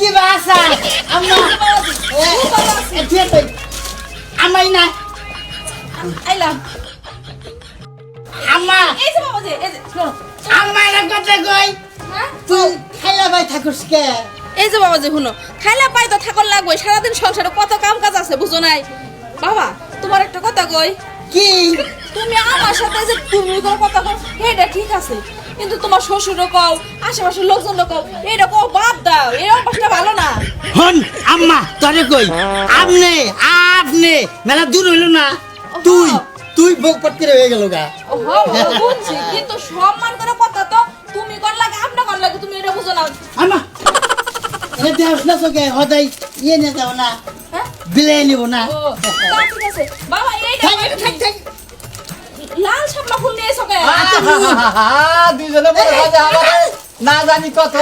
আম্মা এ, এ, ঠিক আছে। আমাই না আইলাম আম্মা এই যে বাবাজি এই যে শোনো। আম্মা এর কথা কই তুই খাইলা ভাই থাকুস কে? এই যে বাবাজি শুনো। খাইলা পাই তো থাকর লাগবে সারাদিন সংসারে কত কাম কাজ আছে বুঝো নাই? বাবা তোমার একটা কথা কই। কি? তুমি আমার যে তুমি কোনো কথা কও এটা ঠিক আছে। কিন্তু তোমার শ্বশুরও কও আশেপাশের লোকজনও কও এটা কও বাদ দাও এই অভ্যাসটা ভালো না। হন আম্মা তোরে কই আপনি আপনি মেলা দূর হইল না। তুই তুই বক পটকে হয়ে গেল গা। বুঝছি কিন্তু সম্মান করে কথা তো তুমি কর লাগে আপনা কর লাগে তুমি এটা বুঝো না। আম্মা এনে দেওস না তোকে হদাই ইয়ে নিয়ে যাও না। হ্যাঁ? বিলাই নিব না। ঠিক আছে। বাবা এইটা। লাল শাপলা ফুল নিয়ে এসো কে দুজনে না জানি কত